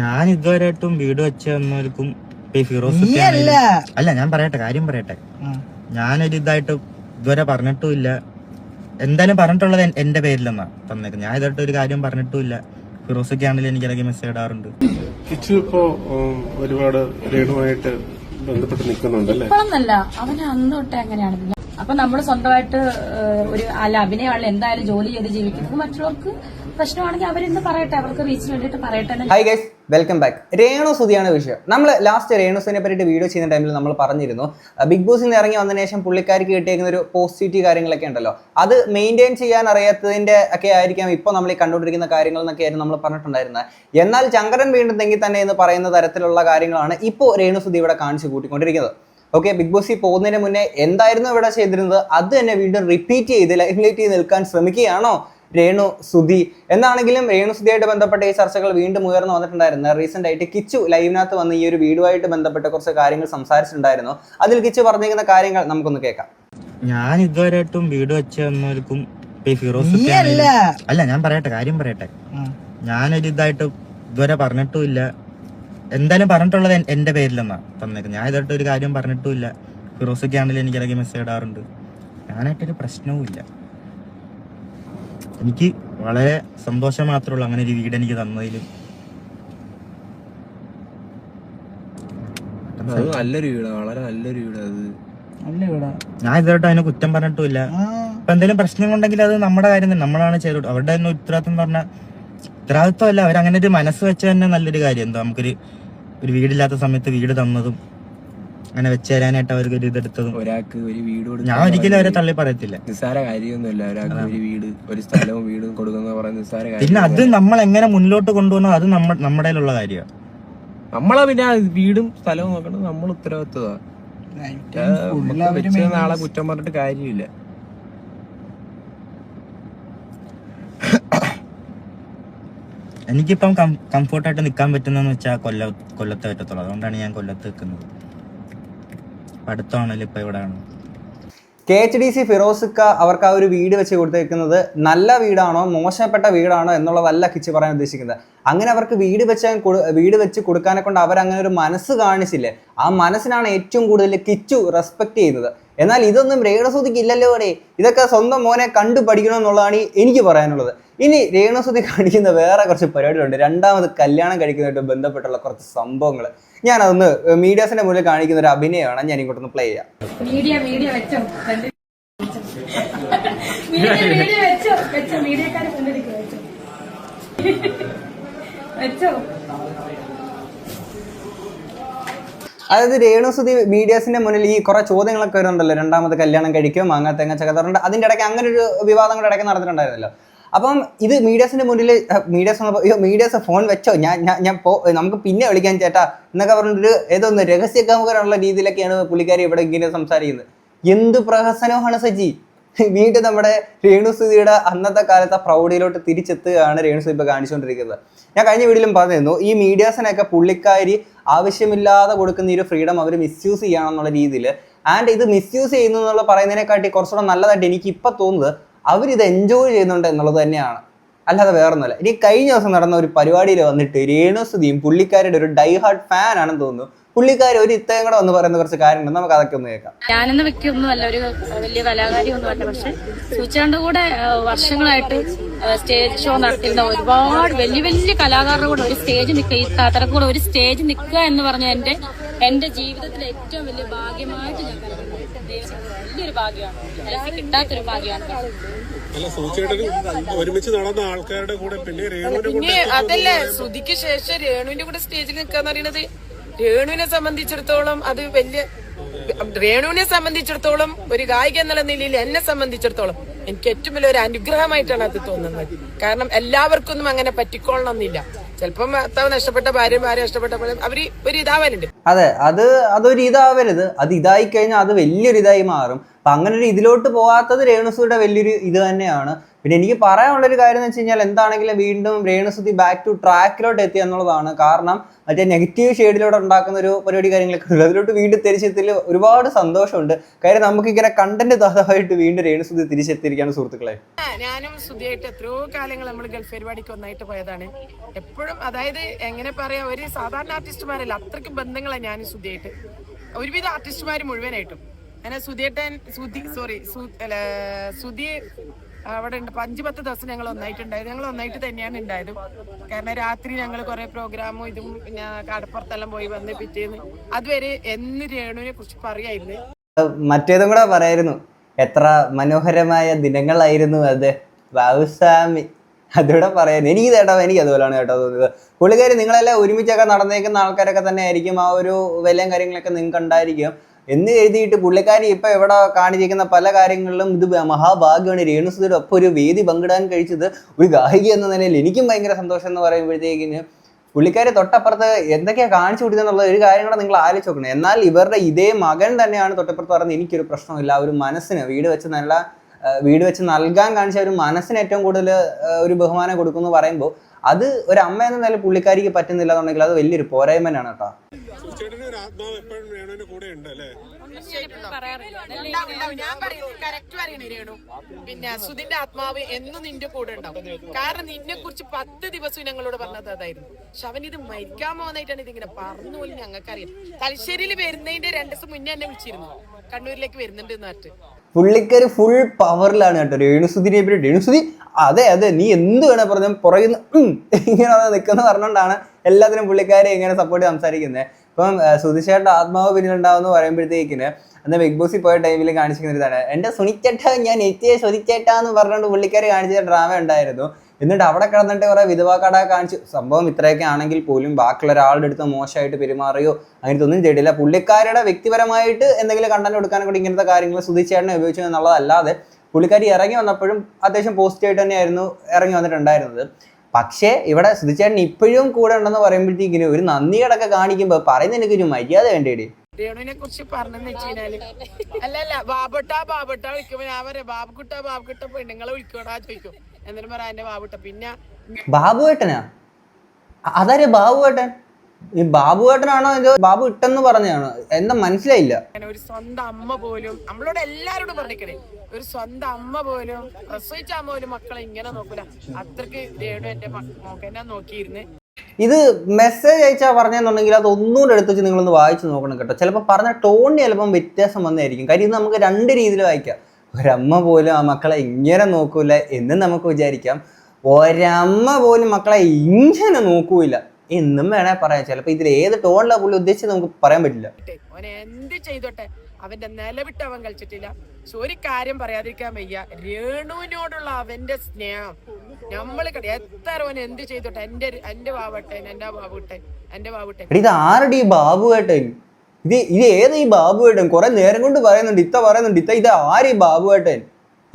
ഞാൻ ഇതുവരെയായിട്ടും വീട് വെച്ച തന്നവർക്കും ഫിറോസ് അല്ല ഞാൻ പറയട്ടെ കാര്യം പറയട്ടെ. ഞാനൊരു ഇതായിട്ട് ഇതുവരെ പറഞ്ഞിട്ടുമില്ല. എന്തായാലും പറഞ്ഞിട്ടുള്ളത് എന്റെ പേരിലെന്നാ തന്നേക്ക് ഞാൻ ഇതായിട്ട് ഒരു കാര്യം പറഞ്ഞിട്ടുമില്ല. ഫിറോസ് ഫിറോസൊക്കെ ആണെങ്കിലും എനിക്ക് ഇടയ്ക്ക് മെസ്സേജ് ഇടാറുണ്ട്. കിച്ചു ഇപ്പോ ഒരുപാട് ബന്ധപ്പെട്ട് നിൽക്കുന്നുണ്ടല്ലേ? ഇപ്പോഴൊന്നല്ല അവന് അന്ന് തൊട്ടേ അങ്ങനെയാണ്. പിന്നെ അപ്പൊ നമ്മൾ സ്വന്തമായിട്ട് ഒരു അല്ല അഭിനയമാണല്ലോ. എന്തായാലും ജോലി ചെയ്ത് ജീവിക്കുന്നത് മറ്റുള്ളവർക്ക് പ്രശ്നമാണെങ്കിൽ പറയട്ടെ അവർക്ക് hi guys welcome back Renu സുതിയാണ് വിഷയം. നമ്മൾ ലാസ്റ്റ് രേണുസിനെ പറ്റിയിട്ട് വീഡിയോ ചെയ്യുന്ന ടൈമിൽ നമ്മൾ പറഞ്ഞിരുന്നു. ബിഗ് ബോസിൽ നിന്ന് ഇറങ്ങി വന്നതിന് ശേഷം പുള്ളിക്കാർക്ക് കിട്ടിയിരിക്കുന്ന ഒരു പോസിറ്റീവ് കാര്യങ്ങളൊക്കെ ഉണ്ടല്ലോ. അത് മെയിന്റെയിൻ ചെയ്യാൻ അറിയാത്തതിന്റെ ഒക്കെ ആയിരിക്കാം ഇപ്പോൾ നമ്മൾ ഈ കണ്ടുകൊണ്ടിരിക്കുന്ന കാര്യങ്ങൾ എന്നൊക്കെ ആയിരുന്നു നമ്മൾ പറഞ്ഞിട്ടുണ്ടായിരുന്നത്. എന്നാൽ ചങ്കരൻ വീണ്ടും തെങ്കിൽ തന്നെ എന്ന് പറയുന്ന തരത്തിലുള്ള കാര്യങ്ങളാണ് ഇപ്പോൾ രേണുസുതി ഇവിടെ കാണിച്ചു കൂട്ടിക്കൊണ്ടിരിക്കുന്നത്. ഓക്കെ ബിഗ് ബോസിൽ പോകുന്നതിന് മുന്നേ എന്തായിരുന്നു ഇവിടെ ചെയ്തിരുന്നത്? അത് തന്നെ വീണ്ടും റിപ്പീറ്റ് ചെയ്ത് ലൈഫിലേറ്റ് ചെയ്ത് നിൽക്കാൻ ശ്രമിക്കുകയാണോ? രേണു സുധി. എന്നാണെങ്കിലും രേണു സുധിയായിട്ട് ബന്ധപ്പെട്ട ഈ ചർച്ചകൾ വീണ്ടും ഉയർന്നു വന്നിട്ടുണ്ടായിരുന്നു. റീസെന്റ് ആയിട്ട് കിച്ചു ലൈവിനകത്ത് വന്ന് ഈ ഒരു വീടുമായിട്ട് ബന്ധപ്പെട്ട കുറച്ച് കാര്യങ്ങൾ സംസാരിച്ചിട്ടുണ്ടായിരുന്നു. അതിൽ കിച്ചു പറഞ്ഞിരിക്കുന്ന കാര്യങ്ങൾ നമുക്കൊന്ന് കേൾക്കാം. ഞാൻ ഇതുവരെയായിട്ടും വീട് വെച്ച് തന്നവർക്കും ഇപ്പൊ ഈ ഫിറോസ് ഒക്കെ നീയല്ല. ആണെങ്കിലും- അല്ല ഞാൻ പറയട്ടെ കാര്യം പറയട്ടെ. ഞാനൊരു ഇതായിട്ട് ഇതുവരെ പറഞ്ഞിട്ടുമില്ല എന്തായാലും പറഞ്ഞിട്ടുള്ളത് എന്റെ പേരിലെന്നാ തന്നേക്കുന്നത് ഞാൻ ഇതായിട്ട് ഒരു കാര്യം പറഞ്ഞിട്ടുമില്ല ഇല്ല. ഒക്കെ ആണെങ്കിലും എനിക്ക് ഇടയ്ക്ക് മെസ്സേജ് ഇടാറുണ്ട്. ഞാനായിട്ടൊരു പ്രശ്നവും ഇല്ല എനിക്ക് വളരെ സന്തോഷം മാത്രമേ ഉള്ളൂ അങ്ങനെ ഒരു വീട് എനിക്ക് തന്നതിലും. അത് നല്ലൊരു വീടാ വളരെ നല്ലൊരു വീടാ അത്. നല്ല വീടാ. ഞാൻ ഇതുവരെ അതിനെ കുറ്റം പറഞ്ഞിട്ടില്ല ഇപ്പൊ എന്തെങ്കിലും പ്രശ്നങ്ങളുണ്ടെങ്കിൽ അത് നമ്മുടെ കാര്യം തന്നെ നമ്മളാണ് ചെയ്തോട്ട് അവരുടെ തന്നെ ഉത്തരവാദിത്വം പറഞ്ഞ പറഞ്ഞാൽ ഉത്തരവാദിത്വം അല്ല അവരങ്ങനെ ഒരു മനസ്സ് വെച്ച തന്നെ നല്ലൊരു കാര്യം. എന്താ നമുക്കൊരു ഒരു വീടില്ലാത്ത സമയത്ത് വീട് തന്നതും അങ്ങനെ വെച്ചേരാനായിട്ട് അവർക്ക് ഒരു ഇതെടുത്തതും. ഒരാൾക്ക് ഒരു വീട് ഞാൻ ഒരിക്കലും അവരെ തള്ളി പറയത്തില്ല. നിസ്സാര കാര്യമൊന്നുമില്ല. ഒരാൾക്ക് ഒരു വീട് ഒരു സ്ഥലവും വീടും കൊടുക്കുന്ന പറയുന്ന നിസ്സാര കാര്യം പിന്നെ അത് നമ്മൾ എങ്ങനെ മുന്നോട്ട് കൊണ്ടുപോകുന്നത് അത് നമ്മ നമ്മുടെ ഉള്ള കാര്യമാണ്. നമ്മളെ പിന്നെ വീടും സ്ഥലവും നോക്കണത് നമ്മൾ വെച്ച നാളെ കുറ്റം പറഞ്ഞിട്ട് കാര്യമില്ല. എനിക്കിപ്പം കംഫോർട്ടായിട്ട് നിൽക്കാൻ പറ്റുന്നതെന്ന് വെച്ചാൽ കൊല്ല കൊല്ലത്തെ പറ്റത്തുള്ളൂ. അതുകൊണ്ടാണ് ഞാൻ കൊല്ലത്ത് നിൽക്കുന്നത്. അടുത്താണല്ലോ ഇപ്പൊ ഇവിടെ കെ എച്ച് ഡി സി ഫിറോസിക്ക അവർക്ക് ആ ഒരു വീട് വെച്ച് കൊടുത്തേക്കുന്നത് നല്ല വീടാണോ മോശപ്പെട്ട വീടാണോ എന്നുള്ളതല്ല കിച്ച് പറയാൻ ഉദ്ദേശിക്കുന്നത്. അങ്ങനെ അവർക്ക് വീട് വെച്ച വീട് വെച്ച് കൊടുക്കാനെ കൊണ്ട് അങ്ങനെ ഒരു മനസ്സ് കാണിച്ചില്ലേ? ആ മനസ്സിനാണ് ഏറ്റവും കൂടുതൽ കിച്ചു റെസ്പെക്ട് ചെയ്യുന്നത്. എന്നാൽ ഇതൊന്നും രേണസുതിക്ക് ഇല്ലല്ലോ അവിടെ ഇതൊക്കെ സ്വന്തം മോനെ കണ്ടു പഠിക്കണം എന്നുള്ളതാണ് എനിക്ക് പറയാനുള്ളത്. ഇനി രേണസുതി കാണിക്കുന്ന വേറെ കുറച്ച് പരിപാടികളുണ്ട്. രണ്ടാമത് കല്യാണം കഴിക്കുന്നതായിട്ട് ബന്ധപ്പെട്ടുള്ള കുറച്ച് സംഭവങ്ങൾ ഞാൻ അതൊന്ന് മീഡിയാസിന്റെ മുന്നിൽ കാണിക്കുന്ന ഒരു അഭിനയമാണ് ഞാൻ ഇങ്ങോട്ടൊന്ന് പ്ലേ ചെയ്യാം. മീഡിയ മീഡിയ വെച്ചോ. മീഡിയ മീഡിയ വെച്ചോ. വെച്ചോ മീഡിയക്കാരെ വെച്ചോ. വെച്ചോ. അതായത് രേണുസുതി മീഡിയാസിന്റെ മുന്നിൽ ഈ കുറെ ചോദ്യങ്ങളൊക്കെ വരുന്നുണ്ടല്ലോ. രണ്ടാമത് കല്യാണം കഴിക്കും മാങ്ങാത്തേങ്ങ തേങ്ങ ചക്കത്തറുണ്ട് അതിന്റെ ഇടയ്ക്ക് അങ്ങനെ ഒരു വിവാദങ്ങളുടെ ഇടയ്ക്ക് നടന്നിട്ടുണ്ടായിരുന്നല്ലോ. അപ്പം ഇത് മീഡിയാസിന്റെ മുന്നിൽ മീഡിയാസ് അയ്യോ മീഡിയാസ് ഫോൺ വെച്ചോ? ഞാൻ ഞാൻ പോ നമുക്ക് പിന്നെ വിളിക്കാൻ ചേട്ടാ എന്നൊക്കെ പറഞ്ഞിട്ട് ഏതോ ഒന്ന് കാമുകരുള്ള രീതിയിലൊക്കെയാണ് പുള്ളിക്കാരി ഇവിടെ ഇങ്ങനെ സംസാരിക്കുന്നത്. എന്ത് പ്രഹസനമാണ് സജി? വീണ്ടും നമ്മുടെ രേണുസുതിയുടെ അന്നത്തെ കാലത്തെ പ്രൗഢിയിലോട്ട് തിരിച്ചെത്തുകയാണ് രേണുസുതി ഇപ്പോൾ കാണിച്ചുകൊണ്ടിരിക്കുന്നത്. ഞാൻ കഴിഞ്ഞ വീഡിയോയിലും പറഞ്ഞിരുന്നു ഈ മീഡിയാസിനൊക്കെ പുള്ളിക്കാരി ആവശ്യമില്ലാതെ കൊടുക്കുന്ന ഈ ഒരു ഫ്രീഡം അവർ മിസ്യൂസ് ചെയ്യണം എന്നുള്ള രീതിയിൽ ആൻഡ് ഇത് മിസ്യൂസ് ചെയ്യുന്നു എന്നുള്ള പറയുന്നതിനെക്കാട്ടി കുറച്ചുകൂടെ നല്ലതായിട്ട് എനിക്ക് ഇപ്പം തോന്നുന്നത് അവരിത് എൻജോയ് ചെയ്യുന്നുണ്ട് എന്നുള്ളത് തന്നെയാണ്. അല്ലാതെ വേറൊന്നുമല്ല. ഇനി കഴിഞ്ഞ ദിവസം നടന്ന ഒരു പരിപാടിയിൽ വന്നിട്ട് രേണുസുതിയും പുള്ളിക്കാരുടെ ഒരു ഡൈ ഹാർട്ട് ഫാൻ ആണെന്ന് തോന്നുന്നു. പുള്ളിക്കാരി ഒരു ഇത്തയും കൂടെ പറയുന്ന കുറച്ച് കാര്യങ്ങൾ നമുക്ക് അതൊക്കെ ഒന്ന് കേൾക്കാം. ഞാനെന്ന വ്യക്തിയൊന്നുമല്ല ഒരു വലിയ കലാകാരി ഒന്നുമല്ല പക്ഷെ സൂചിച്ചാണ്ട് കൂടെ വർഷങ്ങളായിട്ട് സ്റ്റേജ് ഷോ നടത്തിയിരുന്ന ഒരുപാട് വലിയ വലിയ കലാകാരുടെ കൂടെ ഒരു സ്റ്റേജ് നിൽക്കുക ഈ താത്തരക്ക് ഒരു സ്റ്റേജ് നിൽക്കുക എന്ന് പറഞ്ഞ എന്റെ എന്റെ ജീവിതത്തിലെ ഏറ്റവും വലിയ ഭാഗ്യമായിട്ട് ഞാൻ വലിയൊരു ഭാഗ്യമാണ്. കിട്ടാത്തൊരു ഭാഗ്യമാണ്. അല്ല ഒരുമിച്ച് നടന്ന ആൾക്കാരുടെ കൂടെ പിന്നെ രേണുവിന്റെ കൂടെ പിന്നെ അതല്ല ശ്രുതിക്ക് ശേഷം രേണുവിന്റെ കൂടെ സ്റ്റേജിൽ നിൽക്കാന്ന് പറയുന്നത് രേണുവിനെ സംബന്ധിച്ചിടത്തോളം അത് വലിയ രേണുവിനെ സംബന്ധിച്ചിടത്തോളം ഒരു ഗായിക എന്നുള്ള നിലയിൽ എന്നെ സംബന്ധിച്ചിടത്തോളം എനിക്ക് ഏറ്റവും വലിയ ഒരു അനുഗ്രഹമായിട്ടാണ് അത് തോന്നുന്നത്. കാരണം എല്ലാവർക്കൊന്നും അങ്ങനെ പറ്റിക്കൊള്ളണമെന്നില്ല. ചിലപ്പം ഭർത്താവ് നഷ്ടപ്പെട്ട ഭാര്യ ഭാര്യ നഷ്ടപ്പെട്ട പോലെ ഒരു ഇതാവാനുണ്ട്. അതെ അത് അതൊരു ഇതാവരുത്. അത് ഇതായി കഴിഞ്ഞാൽ അത് വലിയൊരു ഇതായി മാറും. അപ്പൊ അങ്ങനെ ഒരു ഇതിലോട്ട് പോകാത്തത് രേണുസുയുടെ വലിയൊരു ഇത് തന്നെയാണ്. പിന്നെ എനിക്ക് പറയാനുള്ള ഒരു കാര്യം എന്ന് വെച്ച് കഴിഞ്ഞാൽ എന്താണെങ്കിലും വീണ്ടും രേണുസുതി ബാക്ക് ടു ട്രാക്കിലോട്ട് എത്തി എന്നുള്ളതാണ്. കാരണം മറ്റേ നെഗറ്റീവ് ഷെയ്ഡിലൂടെ ഉണ്ടാക്കുന്ന ഒരു പരിപാടി കാര്യങ്ങളൊക്കെ ഉണ്ട് അതിലോട്ട് വീണ്ടും തിരിച്ചെത്തിൽ ഒരുപാട് സന്തോഷമുണ്ട്. കാര്യം നമുക്ക് ഇങ്ങനെ കണ്ടന്റ് ദാതാവായിട്ട് വീണ്ടും രേണുസുതി തിരിച്ചെത്തിയിരിക്കുകയാണ് സുഹൃത്തുക്കളെ. ഞാനും സുധിയായിട്ട് എത്രയോ കാലങ്ങൾ നമ്മൾ ഗൾഫ് പരിപാടിക്ക് ഒന്നായിട്ട് പോയതാണ്. എപ്പോഴും അതായത് എങ്ങനെ പറയാ ഒരു സാധാരണ ആർട്ടിസ്റ്റുമാരല്ല അത്രയ്ക്ക് ബന്ധങ്ങളാണ് ഞാനും സുധിയായിട്ട്. ഒരുവിധ ആർട്ടിസ്റ്റുമാർ മുഴുവനായിട്ടും. അങ്ങനെ സുധിയേട്ടൻ സുധി സോറി സുധി അവിടെ ഉണ്ട് അഞ്ച് പത്ത് ദിവസം ഞങ്ങൾ ഒന്നായിട്ടുണ്ടായത് ഞങ്ങൾ ഒന്നായിട്ട് തന്നെയാണ് ഉണ്ടായത്. കാരണം രാത്രി ഞങ്ങൾ കുറെ പ്രോഗ്രാമും ഇതും പിന്നെ കടപ്പുറത്തെല്ലാം പോയി വന്ന് പിറ്റേന്ന് അതുവരെ എന്ന് രേണുവിനെ കുറിച്ച് പറയായിരുന്നു മറ്റേതും കൂടെ പറയായിരുന്നു. എത്ര മനോഹരമായ ദിനങ്ങളായിരുന്നു അത്. ബാബുസ്വാമി. അതിവിടെ പറയാൻ. എനിക്ക് കേട്ടോ എനിക്ക് അതുപോലെയാണ് കേട്ടോ തോന്നിയത്. പുള്ളിക്കാർ നിങ്ങളെല്ലാം ഒരുമിച്ചൊക്കെ നടന്നേക്കുന്ന ആൾക്കാരൊക്കെ തന്നെ ആയിരിക്കും ആ ഒരു വിലയും കാര്യങ്ങളൊക്കെ നിങ്ങൾക്ക് ഉണ്ടായിരിക്കും. എന്ന് എഴുതിയിട്ട് പുള്ളിക്കാരി ഇപ്പൊ എവിടെ കാണിച്ചിരിക്കുന്ന പല കാര്യങ്ങളിലും ഇത് മഹാഭാഗ്യമാണ്. രേണുസുധയുടെ ഒപ്പം ഒരു വേദി പങ്കിടാൻ കഴിച്ചത് ഒരു ഗായിക എന്ന നിലയിൽ എനിക്കും ഭയങ്കര സന്തോഷം എന്ന് പറയുമ്പോഴത്തേക്കിന് പുള്ളിക്കാരി തൊട്ടപ്പുറത്ത് എന്തൊക്കെയാ കാണിച്ചു കൊടുക്കുന്നുള്ള ഒരു കാര്യം കൂടെ നിങ്ങൾ ആലോചിച്ച് നോക്കണം. എന്നാൽ ഇവരുടെ ഇതേ മകൻ തന്നെയാണ് തൊട്ടപ്പുറത്ത് പറയുന്നത് എനിക്കൊരു പ്രശ്നമില്ല. ഒരു മനസ്സിന് വീട് വെച്ച് നല്ല വീട് വെച്ച് നൽകാൻ കാണിച്ച ഒരു മനസ്സിന് ഏറ്റവും കൂടുതൽ ഒരു ബഹുമാനം കൊടുക്കുന്നു പറയുമ്പോൾ അത് ഒരു അമ്മ എന്ന നില പുള്ളിക്കാരിക്ക് പറ്റുന്നില്ല എന്നുണ്ടെങ്കിൽ അത് വലിയൊരു പോരായ്മയാണ് കേട്ടോ. പിന്നെ സുധിന്റെ ആത്മാവ് എന്നും നിന്റെ കൂടെ ഉണ്ടാവും. കാരണം നിന്നെ കുറിച്ച് പത്ത് ദിവസം ഞങ്ങളോട് പറഞ്ഞത് അതായിരുന്നു. പക്ഷെ അവൻ ഇത് മരിക്കാൻ പോകുന്നതായിട്ടാണ് ഇതിങ്ങനെ പറഞ്ഞു പോലും ഞങ്ങൾക്കറിയാം തലശ്ശേരിയിൽ വരുന്നതിന്റെ രണ്ടു ദിവസം മുന്നേ എന്നെ വിളിച്ചിരുന്നു. കണ്ണൂരിലേക്ക് വരുന്നുണ്ട് എന്ന് പറഞ്ഞിട്ട്. പുള്ളിക്കാരി ഫുൾ പവറിലാണ് കേട്ടോ. രേണുസുതിനെ പറ്റി. രേണുസുതി അതെ അതെ നീ എന്ത് വേണേ പറഞ്ഞ പുറകിൽ ഇങ്ങനെ നിൽക്കുന്ന പറഞ്ഞുകൊണ്ടാണ് എല്ലാത്തിനും പുള്ളിക്കാരെ ഇങ്ങനെ സപ്പോർട്ട് സംസാരിക്കുന്നത് ഇപ്പം സുധിഷേട്ട ആത്മാവ് പിന്നിലുണ്ടാവുമെന്ന് പറയുമ്പോഴത്തേക്കിന് അന്ന് ബിഗ് ബോസിൽ പോയ ടൈമിൽ കാണിച്ചിരിക്കുന്ന ഇതാണ് എന്റെ സുനിച്ചേട്ട ഞാൻ എത്തിയ സുനിച്ചേട്ട എന്ന് പറഞ്ഞുകൊണ്ട് പുള്ളിക്കാർ കാണിച്ച ഡ്രാമ ഉണ്ടായിരുന്നു. എന്നിട്ട് അവിടെ കിടന്നിട്ട് കുറെ കട കാണിച്ചു. സംഭവം ഇത്രയൊക്കെ ആണെങ്കിൽ പോലും ബാക്കിയുള്ള ഒരാളുടെ അടുത്ത് മോശമായിട്ട് പെരുമാറിയോ അങ്ങനത്തെ ഒന്നും ചെയ്തിട്ടില്ല. പുള്ളിക്കാരുടെ വ്യക്തിപരമായിട്ട് എന്തെങ്കിലും കണ്ടന്റ് കൊടുക്കാനും കൂടി ഇങ്ങനത്തെ കാര്യങ്ങൾ സുധിച്ചേട്ടനെ ഉപയോഗിച്ചു എന്നുള്ളതല്ലാതെ പുള്ളിക്കാരി ഇറങ്ങി വന്നപ്പോഴും അത്യാവശ്യം പോസിറ്റീവായിട്ട് തന്നെയായിരുന്നു ഇറങ്ങി വന്നിട്ടുണ്ടായിരുന്നത്. പക്ഷേ ഇവിടെ സുധിച്ചേട്ടൻ ഇപ്പോഴും കൂടെ ഉണ്ടെന്ന് പറയുമ്പോഴത്തേക്കിനും ഒരു നന്ദിയോടൊക്കെ കാണിക്കുമ്പോൾ പറയുന്ന എനിക്കൊരു മര്യാദ വേണ്ടേടി. രേണുവിനെ കുറിച്ച് പറഞ്ഞെന്ന് വെച്ച് കഴിഞ്ഞാൽ. അല്ല ബാബട്ട ബാബുട്ട വിളിക്കുമ്പോ ഞാൻ പറയാം ബാബുക്കുട്ട ബാബുക്കുട്ട പെണ്ണുങ്ങളെ വിളിക്കോടാ ചോദിക്കും. എന്നിട്ട് പറയാ എന്റെ ബാബുട്ട. പിന്നെ ബാബുവേട്ടനാ അതാരെ ബാബുവേട്ടൻ ഈ ബാബുവേട്ടനാണോ ഇത് ബാബു ഇട്ടെന്ന് പറഞ്ഞാണോ എന്താ മനസ്സിലായില്ല. ഒരു സ്വന്തം അമ്മ പോലും നമ്മളോട് എല്ലാരോടും പറഞ്ഞിക്കണേ. ഒരു സ്വന്തം അമ്മ പോലും പ്രസവിച്ച അമ്മ പോലും മക്കളെ ഇങ്ങനെ നോക്കൂല. അത്രയ്ക്ക് രേണു എന്റെ മോക്കെന്നെ നോക്കിയിരുന്ന്. ഇത് മെസ്സേജ് അയച്ചാൽ പറഞ്ഞെന്നുണ്ടെങ്കിൽ അത് ഒന്നുകൂടെ എടുത്ത് വെച്ച് നിങ്ങളൊന്ന് വായിച്ചു നോക്കണം കേട്ടോ. ചിലപ്പോൾ പറഞ്ഞ ടോണിന് ചിലപ്പം വ്യത്യാസം വന്നായിരിക്കും കാര്യം ഇത് നമുക്ക് രണ്ട് രീതിയിൽ വായിക്കാം. ഒരമ്മ പോലും ആ മക്കളെ ഇങ്ങനെ നോക്കൂല എന്ന് നമുക്ക് വിചാരിക്കാം. ഒരമ്മ പോലും മക്കളെ ഇങ്ങനെ നോക്കൂല. എന്നും വേണേ പറയാം. ചിലപ്പോൾ ഇതിൽ ഏത് ടോണിലാണ് പുള്ളി ഉദ്ദേശിച്ചത് നമുക്ക് പറയാൻ പറ്റില്ല. എന്ത് ചെയ്തോട്ടെ? അവന്റെ നിലവിട്ട് അവൻ കളിച്ചിട്ടില്ല. പക്ഷെ ഒരു കാര്യം പറയാതിരിക്കാൻ വയ്യ. രേണുവിനോടുള്ള അവന്റെ സ്നേഹം. നമ്മൾ എത്ര അവൻ എന്ത് ചെയ്തോട്ടെ? എന്റെ എന്റെ ബാബുട്ടെ എന്റെ ബാബുട്ടെ എന്റെ ബാബുട്ടെ ഇത് ആരുടെ ഈ ബാബുവേട്ടൻ ഇത് ഇത് ഏത് ഈ ബാബുവേട്ടൻ കുറെ നേരം കൊണ്ട് പറയുന്നുണ്ട് ഇത്ത പറയുന്നുണ്ട് ഇത്ത ഇത് ആര് ഈ ബാബുവേട്ടൻ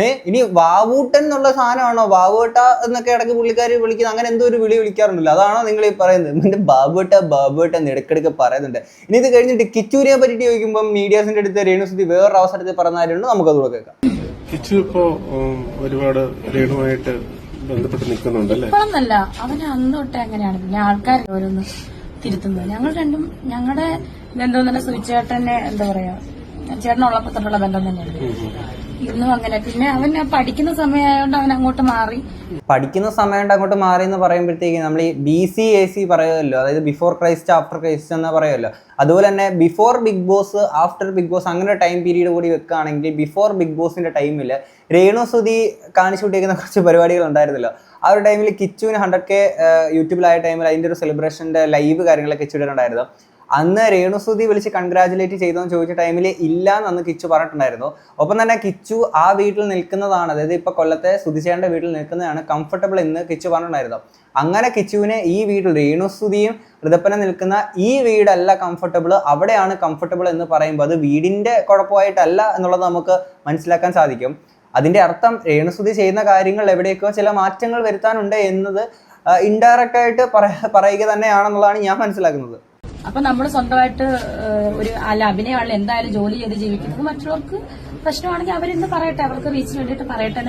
ഏ ഇനി വാവൂട്ടൻ എന്നുള്ള സാധനമാണോ? ബാബുവേട്ട എന്നൊക്കെ ഇടയ്ക്ക് പുള്ളിക്കാർ വിളിക്കുന്നത് അങ്ങനെ എന്തോ ഒരു വിളി വിളിക്കാറുണ്ടല്ലോ. അതാണോ നിങ്ങൾ ഈ പറയുന്നത്? എന്നിട്ട് ബാബുവേട്ട ബാബുവേട്ട എന്ന് ഇടയ്ക്കിടയ്ക്ക് പറയുന്നുണ്ട്. ഇനി ഇത് കഴിഞ്ഞിട്ട് കിച്ചൂരിയെ പറ്റിയിട്ട് ചോദിക്കുമ്പോൾ മീഡിയാസിന്റെ അടുത്ത് രേണുസുതി വേറൊരു അവസരത്തിൽ പറഞ്ഞാലുണ്ട് നമുക്കതുകൂടെ കേൾക്കാം. കിച്ചു ഇപ്പോ ഒരുപാട് രേണുമായിട്ട് ബന്ധപ്പെട്ട് നിൽക്കുന്നുണ്ടല്ലേ ഇപ്പോഴൊന്നല്ല അവൻ അന്ന് തൊട്ടേ അങ്ങനെയാണ് പിന്നെ ആൾക്കാർ ഓരോന്ന് തിരുത്തുന്നത്. ഞങ്ങൾ രണ്ടും ഞങ്ങളുടെ ബന്ധം തന്നെ സുചേട്ടനെ എന്താ പറയാ ചേട്ടനുള്ളപ്പോ തൊട്ടുള്ള ബന്ധം തന്നെയാണ്. ഇന്നും അങ്ങനെ. പിന്നെ അവൻ പഠിക്കുന്ന സമയമായതുകൊണ്ട് അവൻ അങ്ങോട്ട് മാറി. പഠിക്കുന്ന സമയം അങ്ങോട്ട് മാറി എന്ന് പറയുമ്പോഴത്തേക്ക് നമ്മൾ ഈ ബി സി എ സി പറയുമല്ലോ അതായത് ബിഫോർ ക്രൈസ്റ്റ് ആഫ്റ്റർ ക്രൈസ്റ്റ് എന്ന് പറയുമല്ലോ അതുപോലെ തന്നെ before Bigg Boss after Bigg Boss അങ്ങനെ ടൈം പീരീഡ് കൂടി വെക്കുകയാണെങ്കിൽ ബിഫോർ ബിഗ് ബോസിന്റെ ടൈമിൽ രേണു സുതി കാണിച്ചു കൂട്ടിയിരിക്കുന്ന കുറച്ച് പരിപാടികൾ ഉണ്ടായിരുന്നല്ലോ. ആ ഒരു ടൈമിൽ കിച്ചുവിന് ഹൺഡ്രഡ് കെ യൂട്യൂബിലായ ടൈമിൽ അതിന്റെ ഒരു സെലിബ്രേഷന്റെ ലൈവ് കാര്യങ്ങളൊക്കെ കിച്ചുവിട്ടുണ്ടായിരുന്നു അന്ന് രേണുസുതി വിളിച്ച് കൺഗ്രാചുലേറ്റ് ചെയ്തോന്ന് ചോദിച്ച ടൈമിൽ ഇല്ല എന്ന് കിച്ചു പറഞ്ഞിട്ടുണ്ടായിരുന്നു. ഒപ്പം തന്നെ കിച്ചു ആ വീട്ടിൽ നിൽക്കുന്നതാണ്. അതായത് ഇപ്പൊ കൊല്ലത്തെ സുധിച്ചേന്റെ വീട്ടിൽ നിൽക്കുന്നതാണ് കംഫർട്ടബിൾ എന്ന് കിച്ചു പറഞ്ഞിട്ടുണ്ടായിരുന്നു. അങ്ങനെ കിച്ചുവിനെ ഈ വീട്ടിൽ രേണുസുതിയും ഋതപ്പന നിൽക്കുന്ന ഈ വീടല്ല കംഫർട്ടബിൾ അവിടെയാണ് കംഫർട്ടബിൾ എന്ന് പറയുമ്പോൾ അത് വീടിന്റെ കുഴപ്പമായിട്ടല്ല എന്നുള്ളത് നമുക്ക് മനസ്സിലാക്കാൻ സാധിക്കും. അതിന്റെ അർത്ഥം രേണുസുതി ചെയ്യുന്ന കാര്യങ്ങൾ എവിടെയൊക്കെയോ ചില മാറ്റങ്ങൾ വരുത്താനുണ്ട് എന്നത് ഇൻഡയറക്റ്റ് ആയിട്ട് പറയ- പറയുക തന്നെയാണെന്നുള്ളതാണ് ഞാൻ മനസ്സിലാക്കുന്നത്. അപ്പൊ നമ്മൾ സ്വന്തമായിട്ട് ഒരു അല്ല അഭിനയമാണല്ലോ എന്തായാലും ജോലി ചെയ്ത് ജീവിക്കുന്നത്. മറ്റുള്ളവർക്ക് പ്രശ്നമാണെങ്കിൽ അവരിന്ന് പറയട്ടെ അവർക്ക് റീച്ചിന് വേണ്ടിയിട്ട് പറയട്ടെ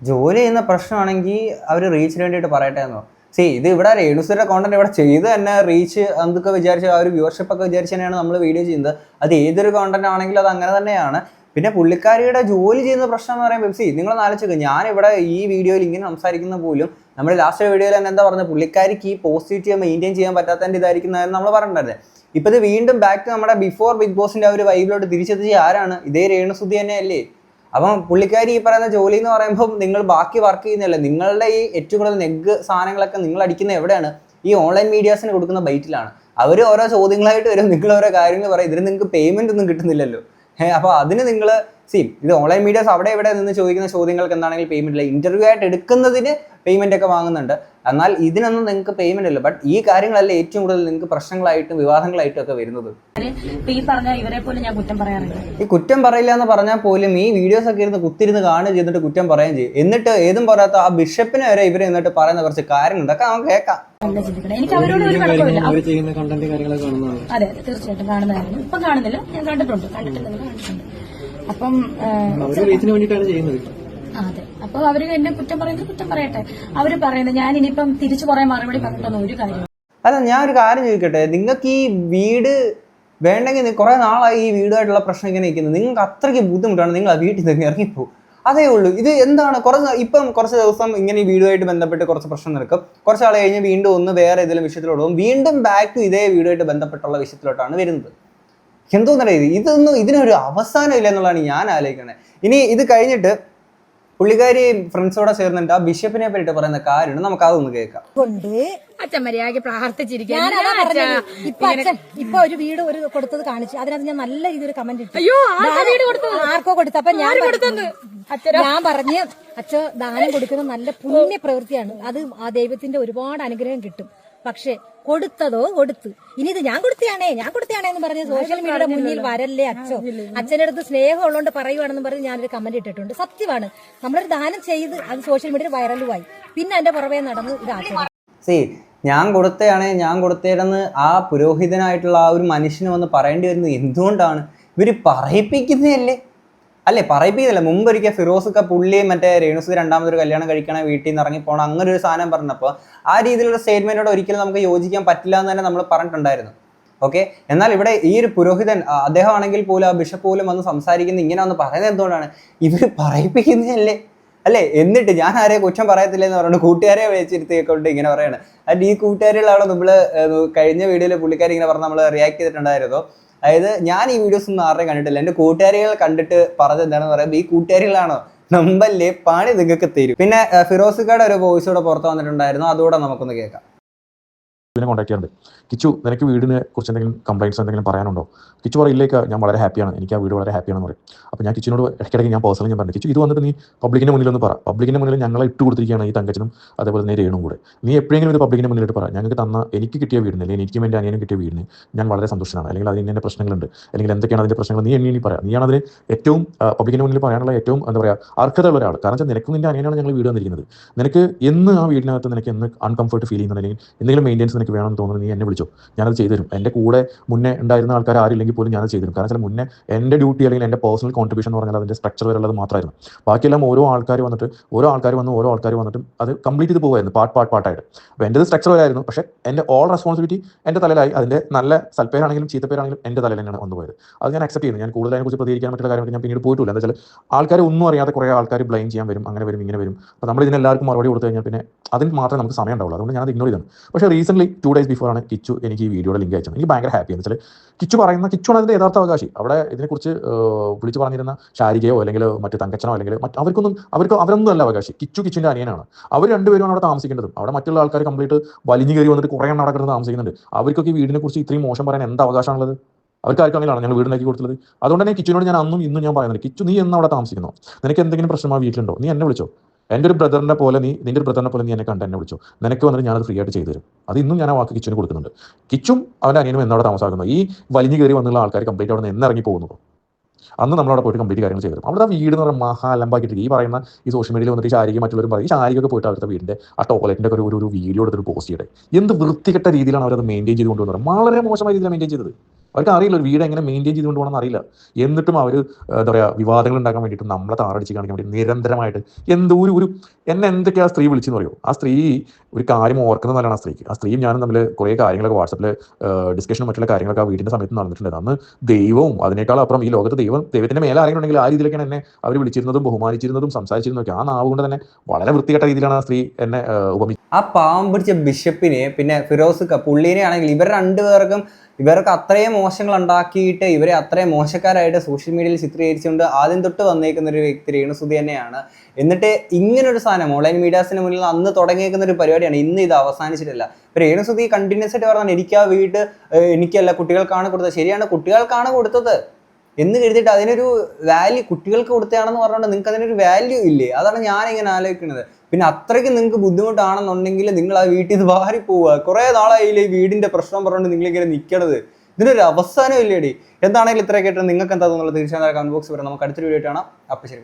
ജോലി ചെയ്യുന്ന പ്രശ്നമാണെങ്കിൽ അവർ റീച്ചിന് വേണ്ടിയിട്ട് പറയട്ടെ എന്നോ സി ഇത് ഇവിടെ രേണുസുരുടെ കോണ്ടന്റ് ഇവിടെ ചെയ്ത് തന്നെ റീച്ച് എന്തൊക്കെ വിചാരിച്ച ആ ഒരു വ്യൂവർഷിപ്പ് ഒക്കെ വിചാരിച്ച് തന്നെയാണ് നമ്മൾ വീഡിയോ ചെയ്യുന്നത്. അത് ഏതൊരു കോണ്ടന്റ് ആണെങ്കിലും അത് അങ്ങനെ തന്നെയാണ്. പിന്നെ പുള്ളിക്കാരിയുടെ ജോലി ചെയ്യുന്ന പ്രശ്നം എന്ന് പറയുമ്പോൾ സി നിങ്ങൾ ആലോചിക്കുക ഞാൻ ഇവിടെ ഈ വീഡിയോയിൽ ഇങ്ങനെ സംസാരിക്കുന്ന പോലും നമ്മൾ ലാസ്റ്റ് വീഡിയോയിൽ തന്നെ എന്താ പറഞ്ഞത്? പുള്ളിക്കാരിക്ക് ഈ പോസിറ്റീവ് മെയിന്റെയിൻ ചെയ്യാൻ പറ്റാത്തതിന്റെ ഇതായിരിക്കുന്നതെന്ന് നമ്മൾ പറഞ്ഞിട്ടുണ്ടായിരുന്നത് ഇപ്പോൾ ഇത് വീണ്ടും ബാക്ക് നമ്മുടെ ബിഫോർ ബിഗ് ബോസിന്റെ ആ ഒരു വൈബിലോട്ട് തിരിച്ചെത്തിച്ച് ആരാണ്? ഇതേ രേണുസുതി തന്നെയല്ലേ? അപ്പം പുള്ളിക്കാരി ഈ പറയുന്ന ജോലി എന്ന് പറയുമ്പോൾ നിങ്ങൾ ബാക്കി വർക്ക് ചെയ്യുന്നില്ല നിങ്ങളുടെ ഈ ഏറ്റവും കൂടുതൽ നെഗ് സാധനങ്ങളൊക്കെ നിങ്ങൾ അടിക്കുന്ന എവിടെയാണ്? ഈ ഓൺലൈൻ മീഡിയാസിന് കൊടുക്കുന്ന ബൈറ്റിലാണ് അവർ ഓരോ ചോദ്യങ്ങളായിട്ട് വരും നിങ്ങൾ ഓരോ കാര്യങ്ങൾ പറയും. ഇതിന് നിങ്ങൾക്ക് പേയ്മെന്റ് ഒന്നും കിട്ടുന്നില്ലല്ലോ. അപ്പോൾ അതിന് നിങ്ങൾ സി ഇത് ഓൺലൈൻ മീഡിയാസ് അവിടെ ഇവിടെ നിന്ന് ചോദിക്കുന്ന ചോദ്യങ്ങൾക്ക് എന്താണെങ്കിൽ പേയ്മെന്റ് ഇല്ല. ഇന്റർവ്യൂ ആയിട്ട് എടുക്കുന്നതിന് പേയ്മെന്റ് ഒക്കെ വാങ്ങുന്നുണ്ട്. എന്നാൽ ഇതിനൊന്നും നിങ്ങൾക്ക് പേയ്മെന്റ് ഇല്ല. ബട്ട് ഈ കാര്യങ്ങളല്ലേ ഏറ്റവും കൂടുതൽ നിങ്ങൾക്ക് പ്രശ്നങ്ങളായിട്ടും വിവാദങ്ങളായിട്ടും ഒക്കെ വരുന്നത്. ഈ പറഞ്ഞ ഇവരെ പോലും ഞാൻ കുറ്റം പറയാറില്ല. ഈ കുറ്റം പറയില്ല എന്ന് പറഞ്ഞാൽ പോലും ഈ വീഡിയോസ് ഒക്കെ ഇരുന്ന് കുത്തിരുന്ന് കാണുക ചെയ്തിട്ട് കുറ്റം പറയുകയും ചെയ്യും. എന്നിട്ട് ഏതും പറയാത്ത ആ ബിഷപ്പിനെ വരെ ഇവരെ എന്നിട്ട് പറയുന്ന കുറച്ച് കാര്യങ്ങളുണ്ട്. അതൊക്കെ നമുക്ക് കേൾക്കാം. എനിക്ക് അവരോട് ഒരു അതെ തീർച്ചയായിട്ടും കാണുന്നതായിരുന്നു. ഇപ്പൊ കാണുന്നില്ല. ഞാൻ കണ്ടിട്ടുണ്ട്. കണ്ടിട്ടില്ല. കണ്ടിട്ടുണ്ട്. അപ്പം അതെ. അപ്പൊ അവർ എന്നെ കുറ്റം പറയുന്നത് കുറ്റം പറയട്ടെ. അവർ പറയുന്നത് ഞാൻ ഇനിയിപ്പം തിരിച്ചു പറയാൻ മറുപടി പറഞ്ഞിട്ടൊന്നും ഒരു കാര്യം അല്ല ഞാൻ ഒരു കാര്യം ചോദിക്കട്ടെ. നിങ്ങൾക്ക് ഈ വീട് വേണ്ടെങ്കിൽ കുറെ നാളായി ഈ വീടുമായിട്ടുള്ള പ്രശ്നം ഇങ്ങനെ നിൽക്കുന്നത് നിങ്ങൾക്ക് അത്രയ്ക്ക് ബുദ്ധിമുട്ടാണ് നിങ്ങൾ ആ വീട്ടിൽ നിന്ന് ഇറങ്ങിപ്പോ. അതേ ഉള്ളൂ. ഇത് എന്താണ്? കുറച്ച് ഇപ്പം കുറച്ച് ദിവസം ഇങ്ങനെ ഈ വീടുമായിട്ട് ബന്ധപ്പെട്ട് കുറച്ച് പ്രശ്നം നടക്കും. കുറച്ച് നാൾ കഴിഞ്ഞ് വീണ്ടും ഒന്ന് വേറെ ഏതെങ്കിലും വിഷയത്തിലോട്ട് പോകും. വീണ്ടും ബാക്ക് ടു ഇതേ വീടുമായിട്ട് ബന്ധപ്പെട്ടുള്ള വിഷയത്തിലോട്ടാണ് വരുന്നത്. എന്തോന്നറിയത് ഇതൊന്നും ഇതിനൊരു അവസാനം ഇല്ല എന്നുള്ളതാണ് ഞാൻ ആലോചിക്കുന്നത് ഇനി ഇത് കഴിഞ്ഞിട്ട് പുള്ളിക്കാരി ഫ്രണ്ട്സോടെ ചേർന്നിട്ട് ആ ബിഷപ്പിനെ പറ്റിയിട്ട് പറയുന്ന കാര്യമാണ് നമുക്ക് അതൊന്ന് കേൾക്കാം അച്ഛൻ പ്രാർത്ഥിച്ചിരിക്കാൻ ഞാനതാ പറഞ്ഞത്. ഇപ്പൊ അച്ഛൻ ഇപ്പൊ ഒരു വീട് ഒരു കൊടുത്തത് കാണിച്ചു. അതിനകത്ത് ഞാൻ നല്ല രീതിയിൽ കമന്റ് ഇട്ടു. അയ്യോ, ആർക്കാ വീട് കൊടുത്തത്? ആർക്കോ കൊടുത്തു അപ്പൊ ഞാൻ കൊടുത്തത്? ഞാൻ പറഞ്ഞ് അച്ഛ ദാനം കൊടുക്കുന്ന നല്ല പുണ്യ പ്രവൃത്തിയാണ്. അത് ആ ദൈവത്തിന്റെ ഒരുപാട് അനുഗ്രഹം കിട്ടും. പക്ഷെ കൊടുത്തതോ കൊടുത്തു. ഇനി ഇത് ഞാൻ കൊടുത്തിയാണേ ഞാൻ കൊടുത്തയാണേ എന്ന് പറഞ്ഞ് സോഷ്യൽ മീഡിയയുടെ മുന്നിൽ വരല്ലേ അച്ഛോ? അച്ഛന്റെ അടുത്ത് സ്നേഹം ഉള്ളതുകൊണ്ട് പറയുവാണെന്ന് പറഞ്ഞ് ഞാനൊരു കമന്റ് ഇട്ടിട്ടുണ്ട്. സത്യമാണ്. നമ്മളൊരു ദാനം ചെയ്ത് അത് സോഷ്യൽ മീഡിയയിൽ വൈറലുമായി പിന്നെ അതിന്റെ പുറമേ നടന്ന് ഇത് ആചരിച്ചു സി ഞാൻ കൊടുത്തതാണ് ഞാൻ കൊടുത്തേരെന്ന് ആ പുരോഹിതനായിട്ടുള്ള ആ ഒരു മനുഷ്യന് വന്ന് പറയേണ്ടി വരുന്നത് എന്തുകൊണ്ടാണ്? ഇവർ പറയിപ്പിക്കുന്നതല്ലേ? അല്ലേ പറയിപ്പിക്കുന്നില്ല മുമ്പ് ഒരിക്കൽ ഫിറോസൊക്ക പുള്ളിയും മറ്റേ രേണുസ് രണ്ടാമതൊരു കല്യാണം കഴിക്കണ വീട്ടിൽ നിന്ന് ഇറങ്ങി പോകണം അങ്ങനെ ഒരു സാധനം പറഞ്ഞപ്പോൾ ആ രീതിയിലുള്ള സ്റ്റേറ്റ്മെന്റോട് ഒരിക്കലും നമുക്ക് യോജിക്കാൻ പറ്റില്ല എന്ന് തന്നെ നമ്മൾ പറഞ്ഞിട്ടുണ്ടായിരുന്നു. ഓക്കെ എന്നാൽ ഇവിടെ ഈ ഒരു പുരോഹിതൻ അദ്ദേഹമാണെങ്കിൽ അദ്ദേഹം പോലും ആ ബിഷപ്പ് പോലും വന്ന് സംസാരിക്കുന്നത് ഇങ്ങനെ വന്ന് പറയുന്നത് എന്തുകൊണ്ടാണ്? ഇവർ പറയിപ്പിക്കുന്നതല്ലേ? അല്ലേ? എന്നിട്ട് ഞാൻ ആരെ കുറ്റം പറയത്തില്ല എന്ന് പറഞ്ഞു കൂട്ടുകാരെ വിളിച്ചിരുത്തിക്കൊണ്ട് ഇങ്ങനെ പറയാണ്. അല്ല ഈ കൂട്ടുകാരികളാണ് നമ്മൾ കഴിഞ്ഞ വീഡിയോയിൽ പുള്ളിക്കാരി ഇങ്ങനെ പറഞ്ഞ് നമ്മൾ റിയാക്ട് ചെയ്തിട്ടുണ്ടായിരുന്നു? അതായത് ഞാൻ ഈ വീഡിയോസ് ഒന്നും ആരുടെയും കണ്ടിട്ടില്ല. എന്റെ കൂട്ടുകാരികൾ കണ്ടിട്ട് പറഞ്ഞത് എന്താണെന്ന് പറയുമ്പോൾ ഈ കൂട്ടുകാരികളാണോ? നമ്പല്ലേ പാണി നിങ്ങൾക്ക് തരും. പിന്നെ ഫിറോസിക്കയുടെ ഒരു വോയിസ് കൂടെ പുറത്ത് വന്നിട്ടുണ്ടായിരുന്നു. അതുകൂടെ നമുക്കൊന്ന് കേൾക്കാം. ഇതിനെ കോൺടാക്ട് ചെയ്യാറുണ്ട്. കിച്ചു നിനക്ക് വീടിനെ കുറിച്ച് എന്തെങ്കിലും കംപ്ലൈന്റ്സ് എന്തെങ്കിലും പറയാനുണ്ടോ? കിച്ചു പറയില്ലേക്ക് ഞാൻ വളരെ ഹാപ്പിയാണ് എനിക്ക് ആ വീട് വളരെ ഹാപ്പിയാണെന്ന് പറയും. അപ്പോൾ ഞാൻ കിച്ചിനോട് ഇടയ്ക്കിടയ്ക്ക് ഞാൻ പേഴ്സണലി ഞാൻ പറഞ്ഞു കിച്ചു ഇത് വന്നിട്ട് നീ പബ്ലിക്കിന്റെ മുന്നിൽ ഒന്ന് പറ. പബ്ലിക്കിന്റെ മുന്നിൽ ഞങ്ങളെ ഇട്ട് കൊടുത്തിരിക്കുകയാണ് ഈ തങ്കച്ചനും അതേപോലെ തന്നെ രേണും കൂടെ. നീ എപ്പോഴെങ്കിലും ഇത് പബ്ലിക്കിന്റെ മുന്നിലിട്ട് പറ. ഞങ്ങൾക്ക് തന്ന എനിക്ക് കിട്ടിയ വീടിന് അല്ലെങ്കിൽ എനിക്കും എന്റെ അനിയനും കിട്ടിയ വീടിന് ഞാൻ വളരെ സന്തോഷമാണ് അല്ലെങ്കിൽ അതിന് എന്റെ പ്രശ്നങ്ങളുണ്ട്. അല്ലെങ്കിൽ എന്തൊക്കെയാണ് അതിന്റെ പ്രശ്നങ്ങൾ? നീ എന്നെ പറയാം നീയാണ് അതിന് ഏറ്റവും പബ്ലിക്കിന്റെ മുന്നിൽ പറയാനുള്ള ഏറ്റവും എന്താ പറയുക അർഹതയുള്ള ഒരാൾ. കാരണം വെച്ചാൽ നിനക്കും നിന്റെ അനിയനാണ് ഞങ്ങൾ വീട് വന്നിരിക്കുന്നത് നിനക്ക് എന്ന് ആ വീടിനകത്ത് നിനക്ക് എന്ന് അൺകംഫർട്ട് ഫീൽ ചെയ്യുന്നുണ്ടെങ്കിൽ എന്തെങ്കിലും മെയിന്റെനൻസ് നിനക്ക് വേണമെന്ന് തോന്നുന്നു നീ എന്നെ വിളിച്ചോ. ഞാനത് ചെയ്തു തരും എന്റെ കൂടെ മുന്നേ ഉണ്ടായിരുന്ന ആൾക്കാർ ആരില്ലെങ്കിൽ പോലും ഞാനത് ചെയ്തു തരും കാരണം വെച്ചാൽ മുന്നേ എന്റെ ഡ്യൂട്ടി അല്ലെങ്കിൽ എന്റെ പേഴ്സണൽ കോൺട്രിബ്യൂഷൻ എന്ന് പറഞ്ഞാൽ അതിന്റെ സ്ട്രക്ചർ വരെയുള്ളത് മാത്രമായിരുന്നു. ബാക്കിയെല്ലാം ഓരോ ആൾക്കാർ വന്നിട്ട് ഓരോ ആൾക്കാർ വന്ന് ഓരോ ആൾക്കാർ വന്നിട്ടും അത് കംപ്ലീറ്റ് ചെയ്ത് പോകുമായിരുന്നു പാർട്ട് പാർട്ട് പാർട്ടായിട്ട് അപ്പോൾ എന്റെ സ്ട്രക്ചർ വരായിരുന്നു. പക്ഷേ എന്റെ ഓൾ റെസ്പോൺസിബിലിറ്റി എന്റെ തലയിലായി. അതിന്റെ നല്ല സൽപ്പേരാണെങ്കിലും ചീത്തപ്പേരാണെങ്കിലും എന്റെ തലയിൽ തന്നെയാണ് വന്നുപോയത് അത് ഞാൻ അക്സെപ്റ്റ് ചെയ്യുന്നു. ഞാൻ കൂടുതൽ അതിനെക്കുറിച്ച് പ്രതികരിക്കാൻ പറ്റുന്ന കാര്യമൊക്കെ ഞാൻ പിന്നീട് പോയിട്ടില്ല. എന്താ വെച്ചാൽ ആൾക്കാർ ഒന്നും അറിയാതെ കുറേ ആൾക്കാർ ബ്ലെയിം ചെയ്യാൻ വരും അങ്ങനെ വരും ഇങ്ങനെ വരും. അപ്പോൾ നമ്മൾ ഇതിനെല്ലാവർക്കും മറുപടി കൊടുത്തു കഴിഞ്ഞാൽ പിന്നെ അതിന് മാത്രമേ നമുക്ക് സമയം ഉണ്ടാവുള്ളൂ. അതുകൊണ്ട് ഞാൻ അത് ഇഗ്നോർ ചെയ്തത് പക്ഷേ റീസെന്റ് ടു ഡേയ്സ് ബിഫോർ ആണ് കിച്ചു എനിക്ക് ഈ വീഡിയോയുടെ ലിങ്ക് അയച്ചത്. എനിക്ക് ഭയങ്കര ഹാപ്പി എന്ന് വെച്ചാൽ കിച്ചു പറയുന്ന കിച്ചുവാണ് അതിന്റെ യഥാർത്ഥ അവകാശി. അവിടെ ഇതിനെക്കുറിച്ച് വിളിച്ചു പറഞ്ഞിരുന്ന ശാരികയോ അല്ലെങ്കിൽ മറ്റ് തങ്കച്ചനോ അല്ലെങ്കിൽ മറ്റ് അവർക്കൊന്നും അവർക്ക് അവരൊന്നും അല്ല അവകാശി. കിച്ചു കിച്ചിന്റെ അനിയനാണ്. അവർ രണ്ടുപേരുമാണ് അവിടെ താമസിക്കേണ്ടത്. അവിടെ മറ്റുള്ള ആൾക്കാർ കംപ്ലീറ്റ് വലിഞ്ഞു കയറി വന്നിട്ട് കുറേ എണ്ണം അവിടെ താമസിക്കുന്നുണ്ട്. അവർക്കൊക്കെ ഈ വീടിനെ കുറിച്ച് ഇത്രയും മോശം പറയാൻ എന്ത് അവകാശമാണുള്ളത്? അവർക്ക് ആർക്കാണെങ്കിലാണ് ഞങ്ങൾ വീടുണ്ടാക്കി കൊടുത്തത് അതുകൊണ്ട് തന്നെ കിച്ചുവിനോട് ഞാൻ അന്നും ഇന്നും ഞാൻ പറയുന്നത് കിച്ചു നീ എന്ന് അവിടെ താമസിക്കുന്നു? നിനക്ക് എന്തെങ്കിലും പ്രശ്നമാണ് വീട്ടിലുണ്ടോ? നീ എന്നെ വിളിച്ചോ? എന്റെ ഒരു ബ്രദറിനെ പോലെ നീ നിന്റെ ഒരു ബ്രദറിനെ പോലെ നീ എന്നെ കണ്ട് എന്നെ വിളിച്ചു. നിനക്ക് വന്നിട്ട് ഞാനത് ഫ്രീ ആയിട്ട് ചെയ്തു തരും അത് ഇന്നും ഞാൻ ആ വാക്ക് കിച്ചുവിന് കൊടുക്കുന്നുണ്ട്. കിച്ചും അവന്റെ അനിയനും എന്നവിടെ താമസമാക്കുന്നു ഈ വലിഞ്ഞു കയറി വന്നുള്ള ആൾക്കാർ കംപ്ലീറ്റ് അവിടെ നിന്ന് എന്നിറങ്ങി പോകുന്നുള്ളൂ അന്ന് നമ്മളവിടെ പോയിട്ട് കംപ്ലീറ്റ് കാര്യങ്ങൾ ചെയ്തു അവിടെ ആ വീട് എന്ന് പറയുമ്പോൾ മഹാലമ്പാക്കിയിട്ട് ഈ പറയുന്ന ഈ സോഷ്യൽ മീഡിയയിൽ വന്നിട്ട് ഈ ശാരിക മറ്റുള്ളവരും പറയും. ഈ പോയിട്ട് അവരുടെ വീടിന്റെ ആ ടോയ്ലറ്റിന്റെ ഒക്കെ ഒരു ഒരു വീഡിയോ എടുത്തിട്ട് പോസ്റ്റ് ചെയ്യട്ടെ. എന്ത് വൃത്തികെട്ട രീതിയിലാണ് അവരത് മെയിന്റെയിൻ ചെയ്തുകൊണ്ട് വന്നത് വളരെ മോശമായ രീതിയിലാണ് മെയിന്റെയിൻ ചെയ്തത്. അവർക്ക് അറിയില്ല. ഒരു വീട് എങ്ങനെ മെയിന്റെയിൻ ചെയ്തുകൊണ്ട് പോകണമെന്ന് അറിയില്ല. എന്നിട്ടും അവർ എന്താ പറയുക വിവാദങ്ങൾ ഉണ്ടാക്കാൻ വേണ്ടിയിട്ട് നമ്മളെ താറടിച്ച് കാണിക്കാൻ വേണ്ടി നിരന്തരമായിട്ട് എന്തോ ഒരു ഒരു എന്നെ എന്തൊക്കെയാ സ്ത്രീ വിളിച്ചെന്ന് പറയുമോ ആ സ്ത്രീ ഒരു കാര്യം ഓർക്കുന്നത് നല്ലതാണ് ആ സ്ത്രീക്ക്. ആ സ്ത്രീയും ഞാനും തമ്മിൽ കുറേ കാര്യങ്ങളൊക്കെ വാട്സപ്പിൽ ഡിസ്കഷനും മറ്റുള്ള കാര്യങ്ങളൊക്കെ ആ വീടിന്റെ സമയത്ത് നടന്നിട്ടുണ്ട്. അന്ന് ദൈവവും അതിനേക്കാൾ അപ്പുറം ഈ ലോകത്ത് ദൈവം ദൈവത്തിന്റെ മേലെ ആരെങ്കിലും ഉണ്ടെങ്കിൽ ആ രീതിയിലൊക്കെയാണ് എന്നെ അവർ വിളിച്ചിരുന്നതും ബഹുമാനിച്ചിരുന്നതും സംസാരിച്ചിരുന്നതും ഒക്കെ. ആ നാവ് കൊണ്ട് തന്നെ വളരെ വൃത്തികെട്ട രീതിയിലാണ് ആ സ്ത്രീ എന്നെ ഉപമിച്ചത് ആ പാവം പിടിച്ച ബിഷപ്പിനെ പിന്നെ ഫിറോസ് പുള്ളീനെ ആണെങ്കിൽ ഇവർ രണ്ടുപേർക്കും ഇവർക്ക് അത്രയും മോശങ്ങൾ ഉണ്ടാക്കിയിട്ട് ഇവരെ അത്രയും മോശക്കാരായിട്ട് സോഷ്യൽ മീഡിയയിൽ ചിത്രീകരിച്ചുകൊണ്ട് ആദ്യം തൊട്ട് വന്നേക്കുന്ന ഒരു വ്യക്തി രേണുസുതി തന്നെയാണ്. എന്നിട്ട് ഇങ്ങനൊരു സാധനം ഓൺലൈൻ മീഡിയാസിന് മുന്നിൽ അന്ന് തുടങ്ങിയേക്കുന്ന ഒരു പരിപാടിയാണ്. ഇന്ന് ഇത് അവസാനിച്ചിട്ടില്ല. ഇപ്പൊ രേണുസുതി കണ്ടിന്യൂസ് ആയിട്ട് പറഞ്ഞാൽ എനിക്ക് ആ വീട് എനിക്കല്ല കുട്ടികൾക്കാണ് കൊടുത്തത്. ശരിയാണ് കുട്ടികൾക്കാണ് കൊടുത്തത്. എന്ന് കരുതിയിട്ട് അതിനൊരു വാല്യൂ കുട്ടികൾക്ക് കൊടുത്തതാണെന്ന് പറഞ്ഞുകൊണ്ട് നിങ്ങൾക്ക് അതിനൊരു വാല്യൂ ഇല്ലേ? അതാണ് ഞാൻ ഇങ്ങനെ ആലോചിക്കുന്നത്. പിന്നെ അത്രയ്ക്ക് നിങ്ങൾക്ക് ബുദ്ധിമുട്ടാണെന്നുണ്ടെങ്കിൽ നിങ്ങൾ ആ വീട്ടിൽ നിന്ന് മാറി പോവുക. കുറേ നാളായില്ലേ ഈ വീടിന്റെ പ്രശ്നം പറഞ്ഞുകൊണ്ട് നിങ്ങളിങ്ങനെ നിൽക്കണത് ഇതിനൊരു അവസാനം ഇല്ലേടി എന്താണെങ്കിലും ഇത്രയൊക്കെ ആയിട്ട് നിങ്ങൾക്ക് എന്താ തോന്നുന്നത്? തീർച്ചയായും കമന്റ് ബോക്സ് വരെ നമുക്ക് അടുത്തൊരു വീഡിയോ കാണാം. അപ്പം ശരി.